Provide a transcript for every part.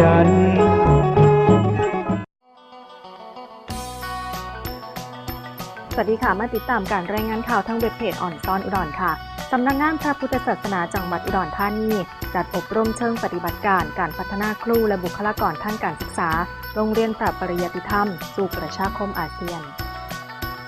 ยัน สวัสดีค่ะ มาติดตามการรายงานข่าวทางเว็บเพจอ่อนซ้อนอุดรค่ะ สำนักงานพระพุทธศาสนาจังหวัดอุดรธานี จัดอบรมเชิงปฏิบัติการ การพัฒนาครูและบุคลากรทางการศึกษา โรงเรียนปรับปริยติธรรม สู่ประชาคมอาเซียน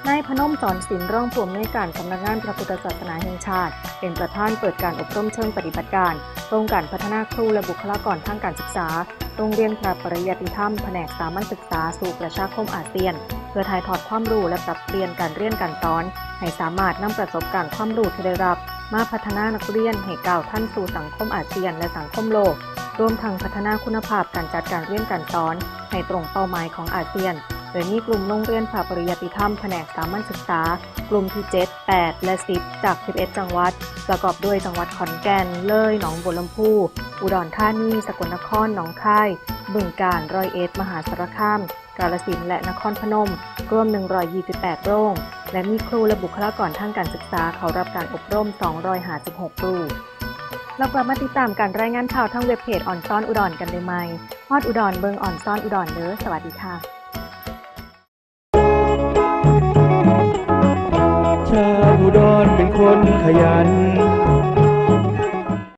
นายพนมสอนศิลป์รองผู้อำนวยการสำนักงานพระพุทธศาสนาแห่งชาติ เป็นประธานเปิดการอบรมเชิงปฏิบัติการโครงการพัฒนาครูและบุคลากรทางการศึกษา โรงเรียนพระปริยติธรรมแผนกสามัญศึกษาสู่ประชาคมอาเซียน เพื่อถ่ายทอดความรู้และปรับเปลี่ยนการเรียนการสอน ให้สามารถนำประสบการณ์ความรู้ที่ได้รับ มาพัฒนานักเรียนให้ก้าวท่านสู่สังคมอาเซียนและสังคมโลกรวมทั้งพัฒนาคุณภาพการจัดการเรียนการสอน ให้ตรงเป้าหมายของอาเซียน โดยมีกลุ่มโรงเรียนผาปริยติธรรมแผนกสามัญศึกษา กลุ่มที่ 7 8 และ 10 จาก 11 จังหวัด ประกอบด้วยจังหวัดขอนแก่น เลย หนองบัวลำพู อุดรธานี สกลนคร หนองคาย บึงกาฬ ร้อยเอ็ด มหาสารคาม กาฬสินธุ์ และนครพนม รวม 128 โรง และมีครูและบุคลากรทางการศึกษาเขารับการอบรม 256ครูเรากลับมาติดตามการรายงานข่าวทางเว็บเพจอ่อนซ้อนอุดรกันได้ไหมฮอดอุดรเบิงอ่อนซ้อนอุดรเด้อสวัสดีค่ะ คนขยัน